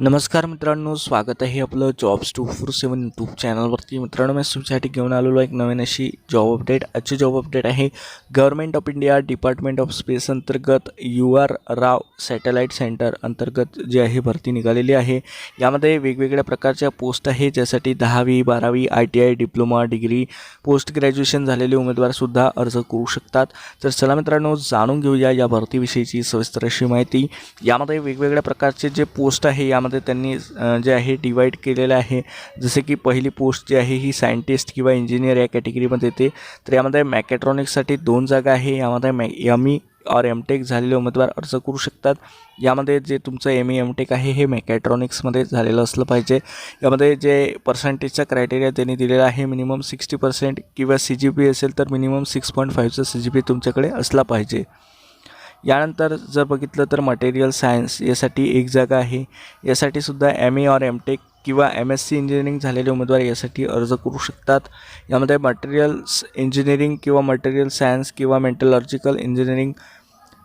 नमस्कार मित्रांनो स्वागत आहे आपलं jobs two four seven YouTube चॅनलवरती मित्रांनो मी तुमच्यासाठी घेऊन आलेलो एक नवीन अशी जॉब अपडेट आजची जॉब अपडेट आहे government of India department of space अंतर्गत U R Rao satellite centre अंतर्गत जी आहे भरती निघालेली आहे. यामध्ये वेगवेगळ्या प्रकारच्या पोस्ट आहे ज्यासाठी दहावी बारावी I T I diploma degree post graduation झालेले उमेदवारसुद्धा अर्ज करू शकतात. तर चला मित्रांनो जाणून घेऊया या भरतीविषयीची सविस्तर अशी माहिती. यामध्ये वेगवेगळ्या प्रकारचे जे पोस्ट आहे यामध्ये त्यांनी जे आहे डिवाईड केलेलं आहे. जसे की पहिली पोस्ट जी आहे ही सायंटिस्ट किंवा इंजिनियर या कॅटेगरीमध्ये येते. तर यामध्ये मॅकॅट्रॉनिक्ससाठी दोन जागा आहे. यामध्ये मॅ M E or M tech झालेले उमेदवार अर्ज करू शकतात. यामध्ये जे तुमचं एम ई एम टेक आहे हे मॅकॅट्रॉनिक्समध्ये झालेलं असलं पाहिजे. यामध्ये जे पर्सेंटेजचा क्रायटेरिया त्यांनी दिलेला आहे मिनिमम सिक्स्टी पर्सेंट किंवा सी जी पी असेल तर मिनिमम सिक्स पॉईंट फाईव्हचा सी जी पी तुमच्याकडे असला पाहिजे. यानंतर जर बघितलं तर मटेरियल सायन्स यासाठी एक जागा आहे. यासाठी सुद्धा M A or M tech किंवा एम एस सी इंजिनिअरिंग झालेले उमेदवार यासाठी अर्ज करू शकतात. यामध्ये मटेरियल्स इंजिनिअरिंग किंवा मटेरियल सायन्स किंवा मेंटलॉजिकल इंजिनिअरिंग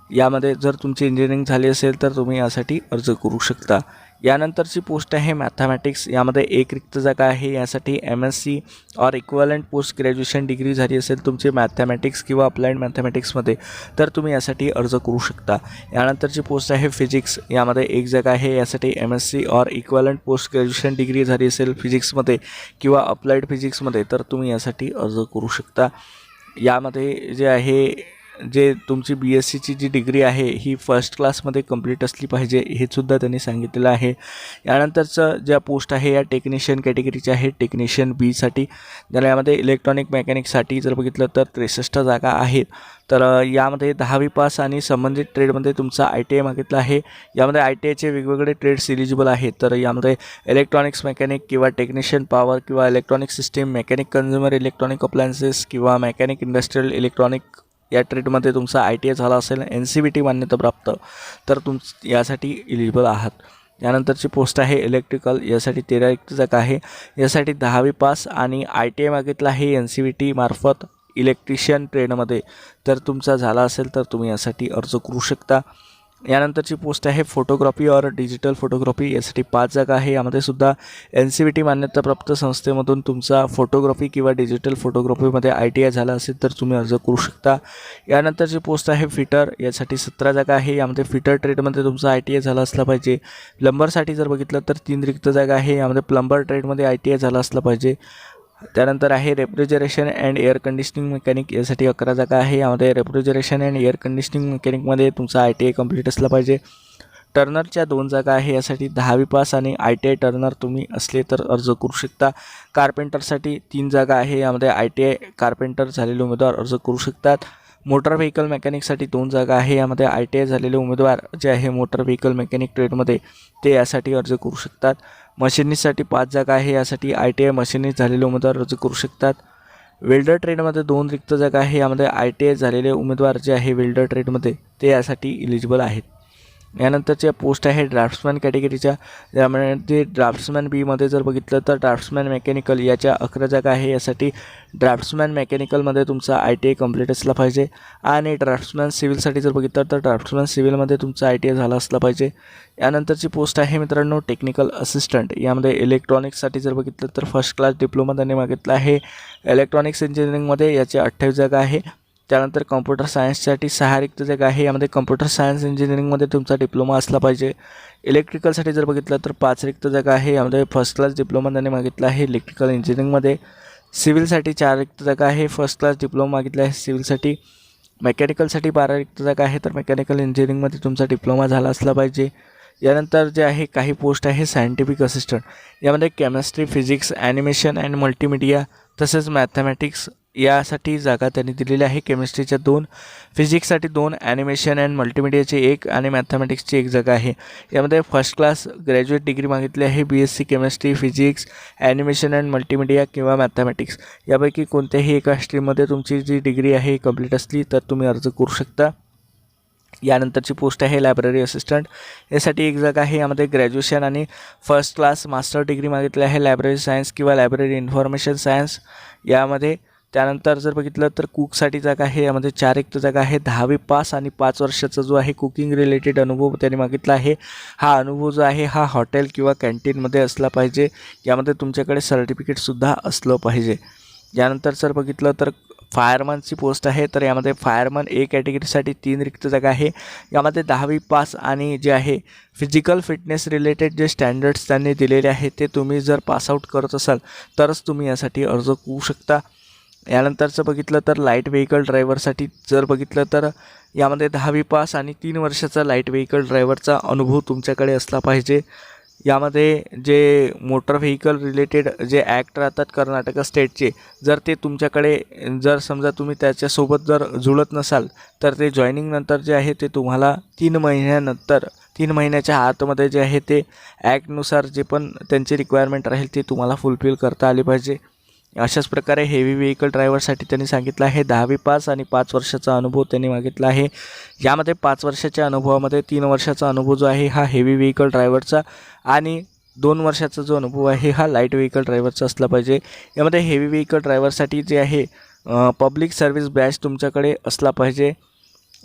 यामध्ये जर तुमची इंजिनिअरिंग झाली असेल तर तुम्ही यासाठी अर्ज करू शकता. यानंतरची पोस्ट आहे मॅथमॅटिक्स यामध्ये एक रिक्त जागा आहे. यासाठी एम एस सी और इक्वलंट पोस्ट ग्रॅज्युएशन डिग्री झाली असेल तुमची मॅथमॅटिक्स किंवा अप्लाइड मॅथमॅटिक्समध्ये तर तुम्ही यासाठी अर्ज करू शकता. यानंतरची पोस्ट आहे फिजिक्स यामध्ये एक जागा आहे. यासाठी एम एस सी और इक्वलंट पोस्ट ग्रॅज्युएशन डिग्री झाली असेल फिजिक्समध्ये किंवा अप्लाइड फिजिक्समध्ये तर तुम्ही यासाठी अर्ज करू शकता. यामध्ये जे आहे जे तुमची बी एस सीची जी डिग्री आहे ही फर्स्ट क्लासमध्ये कंप्लीट असली पाहिजे हे सुद्धा त्यांनी सांगितलेलं आहे. यानंतरचं ज्या पोस्ट आहे या टेक्निशियन कॅटेगरीच्या आहे टेक्निशियन बीसाठी ज्याला यामध्ये इलेक्ट्रॉनिक मेकॅनिकसाठी जर बघितलं तर त्रेसष्ट जागा आहेत. तर यामध्ये दहावी पास आणि संबंधित ट्रेडमध्ये तुमचा आय टी आय मागितला आहे. यामध्ये आय टी आयचे वेगवेगळे ट्रेड्स इलिजिबल आहेत. तर यामध्ये इलेक्ट्रॉनिक्स मेकॅनिक किंवा टेक्निशियन पॉवर किंवा electronic system mechanic consumer electronic appliances किंवा मेकॅनिक इंडस्ट्रियल इलेक्ट्रॉनिक या ट्रेडमध्ये तुमचा आय टी आय झाला असेल एन सी बी टी मान्यताप्राप्त तर तुम यासाठी इलिजिबल आहात. यानंतरची पोस्ट आहे इलेक्ट्रिकल यासाठी तेरा रिक्त जागा आहे. यासाठी दहावी पास आणि आय टी आय मागितला आहे एन सी बी टी मार्फत इलेक्ट्रिशियन ट्रेडमध्ये तर तुमचा झाला असेल तर तुम्ही यासाठी अर्ज करू शकता. यानंतरची पोस्ट आहे फोटोग्राफी और डिजिटल फोटोग्राफी. यासाठी पाच जागा आहे. यामध्ये सुद्धा एन सी बी टी मान्यताप्राप्त संस्थेमधून तुमचा फोटोग्राफी किंवा डिजिटल फोटोग्राफीमध्ये आय टी आय झाला असेल तर तुम्ही अर्ज करू शकता. यानंतरची पोस्ट आहे फिटर. यासाठी सतरा जागा आहे. यामध्ये फिटर ट्रेडमध्ये तुमचा आय टी आय झाला असला पाहिजे. प्लंबरसाठी जर बघितलं तर तीन रिक्त जागा आहे. यामध्ये प्लंबर ट्रेडमध्ये आय टी आय झाला असला पाहिजे. त्यानंतर आहे refrigeration and air conditioning mechanic. यासाठी अकरा जागा आहे. यामध्ये रेफ्रिजरेशन अँड एअर कंडिशनिंग मेकॅनिकमध्ये तुमचा आय टी आय कंप्लीट असला पाहिजे. टर्नरच्या दोन जागा आहे. यासाठी दहावी पास आणि आय टी आय टर्नर तुम्ही असले तर अर्ज करू शकता. कार्पेंटरसाठी तीन जागा आहे. यामध्ये आय टी आय कार्पेंटर झालेले उमेदवार अर्ज करू शकतात. मोटर व्हेकल मेकॅनिकसाठी दोन जागा आहे. यामध्ये आय टी आय झालेले उमेदवार जे आहे मोटर व्हेकल मेकॅनिक ट्रेडमध्ये ते यासाठी अर्ज करू शकतात. मशिनिस्टसाठी पाच जागा आहे. यासाठी आय टी आय मशिनिस्ट झालेले उमेदवार अर्ज करू शकतात. वेल्डर ट्रेडमध्ये दोन रिक्त जागा आहे. यामध्ये आय टी आय झालेले उमेदवार जे आहे वेल्डर ट्रेडमध्ये ते यासाठी इलिजिबल आहेत. यानंतरच्या पोस्ट आहे ड्राफ्ट्समॅन कॅटेगरीच्या. त्यामध्ये ड्राफ्ट्समॅन बीमध्ये जर बघितलं तर ड्राफ्ट्समॅन मेकॅनिकल याच्या अकरा जागा आहे. यासाठी ड्राफ्ट्समॅन मेकॅनिकलमध्ये तुमचा आय टी आय कंप्लीट असला पाहिजे. आणि ड्राफ्ट्समॅन सिव्हिलसाठी जर बघितलं तर ड्राफ्ट्समॅन सिव्हिलमध्ये तुमचा आय टी आय झाला असला पाहिजे. यानंतरची पोस्ट आहे मित्रांनो टेक्निकल असिस्टंट यामध्ये इलेक्ट्रॉनिक्ससाठी जर बघितलं तर फर्स्ट क्लास डिप्लोमा त्यांनी मागितला आहे. इलेक्ट्रॉनिक्स इंजिनिअरिंगमध्ये याचे अठ्ठावीस जागा आहे. त्यानंतर कम्प्युटर सायन्ससाठी सहा रिक्त जागा आहे यामध्ये कम्प्युटर सायन्स इंजिनिअरिंगमध्ये तुमचा डिप्लोमा असला पाहिजे. इलेक्ट्रिकलसाठी जर बघितलं तर पाच रिक्त जागा आहे यामध्ये फर्स्ट क्लास डिप्लोमा त्यांनी मागितला आहे इलेक्ट्रिकल इंजिनिअरिंगमध्ये सिव्हिलसाठी चार रिक्त जागा आहे फर्स्ट क्लास डिप्लोमा मागितला आहे सिव्हिलसाठी मेकॅनिकलसाठी बारा रिक्त जागा आहे तर मेकॅनिकल इंजिनिअरिंगमध्ये तुमचा डिप्लोमा झाला असला पाहिजे. यानंतर जे आहे काही पोस्ट आहे सायंटिफिक असिस्टंट यामध्ये chemistry physics animation and multimedia तसेच मॅथमॅटिक्स यासाठी जागा त्यांनी दिलेली आहे. केमिस्ट्रीच्या दोन फिजिक्ससाठी दोन ॲनिमेशन अँड मल्टीमिडियाची एक आणि मॅथमॅटिक्सची एक जागा आहे. यामध्ये फर्स्ट क्लास ग्रॅज्युएट डिग्री मागितली आहे. B S C chemistry physics animation and multimedia किंवा मॅथमॅटिक्स यापैकी कोणत्याही एका स्ट्रीममध्ये तुमची जी डिग्री आहे कंप्लीट असली तर तुम्ही अर्ज करू शकता. यानंतरची पोस्ट आहे लायब्ररी असिस्टंट यासाठी एक जागा आहे. यामध्ये ग्रॅज्युएशन आणि फर्स्ट क्लास मास्टर डिग्री मागितली आहे. लायब्ररी सायन्स किंवा लायब्ररी इन्फॉर्मेशन सायन्स यामध्ये त्यानंतर जर बघितलं तर कुकसाठी जागा आहे यामध्ये चार रिक्त जागा आहे दहावी पास आणि पाच वर्षाचा जो आहे कुकिंग रिलेटेड अनुभव त्याने मागितला आहे. हा अनुभव जो आहे हा हॉटेल किंवा कॅन्टीनमध्ये असला पाहिजे. यामध्ये तुमच्याकडे सर्टिफिकेटसुद्धा असलं पाहिजे. यानंतर जर बघितलं तर फायरमनची पोस्ट आहे तर यामध्ये फायरमन ए कॅटेगरीसाठी तीन रिक्त जागा आहे. यामध्ये दहावी पास आणि जे आहे फिजिकल फिटनेस रिलेटेड जे स्टँडर्ड्स त्यांनी दिलेले आहेत ते तुम्ही जर पासआउट करत असाल तरच तुम्ही यासाठी अर्ज करू शकता. यानंतरचं बघितलं तर लाइट व्हेकल ड्रायव्हरसाठी जर बघितलं तर यामध्ये दहावी पास आणि तीन वर्षाचा लाइट व्हेकल ड्रायव्हरचा अनुभव तुमच्याकडे असला पाहिजे. यामध्ये जे मोटर व्हेकल रिलेटेड जे ॲक्ट राहतात कर्नाटक स्टेटचे जर ते तुमच्याकडे जर समजा तुम्ही त्याच्यासोबत जर जुळत नसाल तर ते जॉईनिंगनंतर जे आहे ते तुम्हाला तीन महिन्यानंतर तीन महिन्याच्या आतमध्ये जे आहे ते ॲक्टनुसार जे पण त्यांची रिक्वायरमेंट राहील ते तुम्हाला फुलफिल करता आली पाहिजे. अशाच प्रकारे हेवी व्हेकल ड्रायव्हरसाठी त्यांनी सांगितलं आहे. दहावी पास आणि पाच वर्षाचा अनुभव त्यांनी मागितला आहे. यामध्ये पाच वर्षाच्या अनुभवामध्ये तीन वर्षाचा अनुभव जो आहे हा हेवी व्हेकल ड्रायव्हरचा आणि दोन वर्षाचा जो अनुभव आहे हा लाइट व्हेकल ड्रायव्हरचा असला पाहिजे. यामध्ये हेवी व्हेकल ड्रायव्हरसाठी जे आहे पब्लिक सर्व्हिस बॅच तुमच्याकडे असला पाहिजे.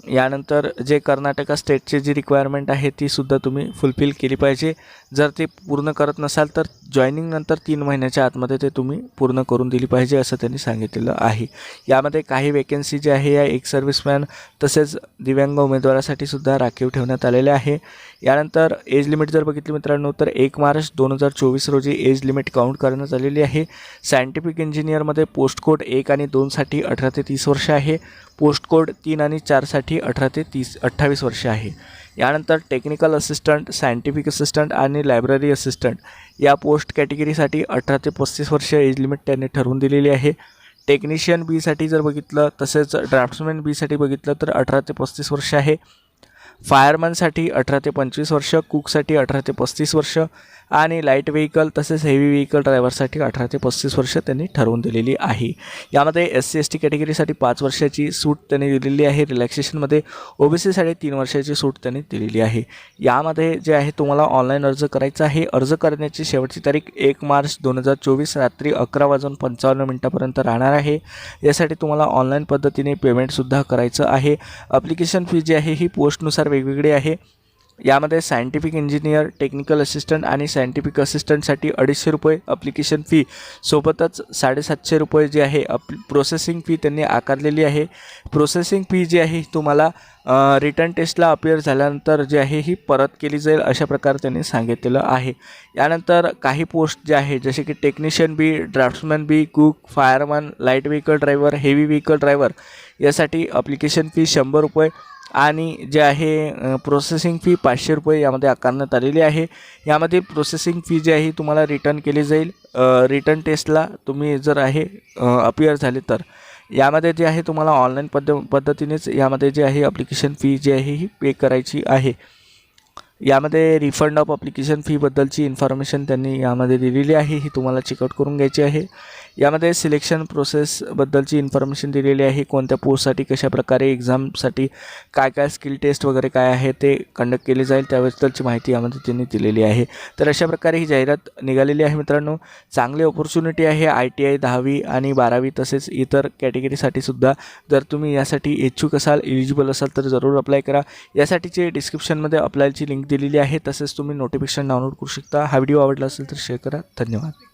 यानंतर जे कर्नाटका स्टेटची जी रिक्वायरमेंट आहे ती सुद्धा तुम्ही फुलफिल केली पाहिजे. जर ते पूर्ण करत नसाल तर जॉईनिंगनंतर तीन महिन्याच्या आतमध्ये ते तुम्ही पूर्ण करून दिली पाहिजे असं त्यांनी सांगितलेलं आहे. यामध्ये काही वेकेन्सी जी आहे या एक सर्व्हिसमॅन तसेच दिव्यांग उमेदवारासाठी सुद्धा राखीव ठेवण्यात आलेले आहे. यानंतर एज लिमिट जर बघितली मित्रांनो तर एक मार्च दोन हजार चोवीस रोजी एज लिमिट काउंट करण्यात आलेली आहे. सायंटिफिक इंजिनियरमध्ये पोस्ट कोड एक आणि दोनसाठी अठरा ते तीस वर्ष आहे. पोस्ट कोड तीन आणि चारसाठी अठरा ते तीस अठ्ठावीस वर्ष आहे. यानंतर टेक्निकल असिस्टंट सायंटिफिक असिस्टंट आणि लायब्ररी असिस्टंट या पोस्ट कॅटेगरीसाठी अठरा ते पस्तीस वर्ष एज लिमिट त्यांनी ठरवून दिलेली आहे. टेक्निशियन बीसाठी जर बघितलं तसेच ड्राफ्ट्समॅन बीसाठी बघितलं तर अठरा ते पस्तीस वर्ष आहे. फायरमनसाठी अठरा ते पंचवीस वर्ष कुकसाठी अठरा ते पस्तीस वर्ष आणि लाइट व्हेकल तसेच हेवी व्हेकल ड्रायव्हरसाठी अठरा ते पस्तीस वर्ष त्यांनी ठरवून दिलेली आहे. यामध्ये एस सी एस टी कॅटेगरीसाठी पाच वर्षाची सूट त्यांनी दिलेली आहे. रिलॅक्सेशनमध्ये ओ बी सीसाठी तीन वर्षाची सूट त्यांनी दिलेली आहे. यामध्ये जे आहे तुम्हाला ऑनलाईन अर्ज करायचा आहे. अर्ज करण्याची शेवटची तारीख एक मार्च दोन हजार चोवीस रात्री अकरा वाजून पंचावन्न मिनटापर्यंत राहणार आहे. यासाठी तुम्हाला ऑनलाईन पद्धतीने पेमेंटसुद्धा करायचं आहे. अप्लिकेशन फी जी आहे ही पोस्टनुसार वेगवेगळे आहे. यामध्ये सायंटिफिक इंजिनियर टेक्निकल असिस्टंट आणि सायंटिफिक असिस्टंटसाठी अडीचशे रुपये अप्लिकेशन फी सोबतच साडेसातशे रुपये जे आहे अप प्रोसेसिंग फी त्यांनी आकारलेली आहे. प्रोसेसिंग फी जी आहे तुम्हाला रिटर्न टेस्टला अपिअर झाल्यानंतर जी आहे ही परत केली जाईल अशा प्रकारे त्यांनी सांगितलेलं आहे. यानंतर काही पोस्ट जे आहे जसे की technician B draftsman B cook fireman light vehicle driver heavy vehicle driver यासाठी अप्लिकेशन फी शंभर रुपये. आणि जे आहे प्रोसेसिंग फी पाचशे रुपये यामध्ये आकारण्यात आलेली आहे. यामध्ये प्रोसेसिंग फी जी आहे तुम्हाला रिटर्न केली जाईल. रिटर्न टेस्टला तुम्ही जर आहे अपियर झाले तर. यामध्ये जे आहे तुम्हाला ऑनलाईन पद्ध पद्धतीनेच यामध्ये जे आहे अप्लिकेशन फी जी आहे ही पे करायची आहे. यामध्ये रिफंड ऑफ अप्लिकेशन फीबद्दलची इन्फॉर्मेशन त्यांनी यामध्ये दिलेली आहे ही तुम्हाला चेकआउट करून घ्यायची आहे. यामध्ये सिलेक्शन प्रोसेसबद्दलची इन्फॉर्मेशन दिलेली आहे. कोणत्या पोस्टसाठी कशाप्रकारे एक्झामसाठी काय काय स्किल टेस्ट वगैरे काय आहे ते कंडक्ट केले जाईल त्याबद्दलची माहिती यामध्ये त्यांनी दिलेली आहे. तर अशा प्रकारे ही जाहिरात निघालेली आहे मित्रांनो. चांगली ऑपॉर्च्युनिटी आहे. आय टी आय दहावी आणि बारावी तसेच इतर कॅटेगरीसाठी सुद्धा. जर तुम्ही यासाठी इच्छुक असाल इलिजिबल असाल तर जरूर अप्लाय करा. यासाठीचे डिस्क्रिप्शनमध्ये अप्लायची लिंक दिलेली आहे. तसेच तुम्ही नोटिफिकेशन डाउनलोड करू शकता. हा व्हिडिओ आवडला असेल तर शेअर करा. धन्यवाद.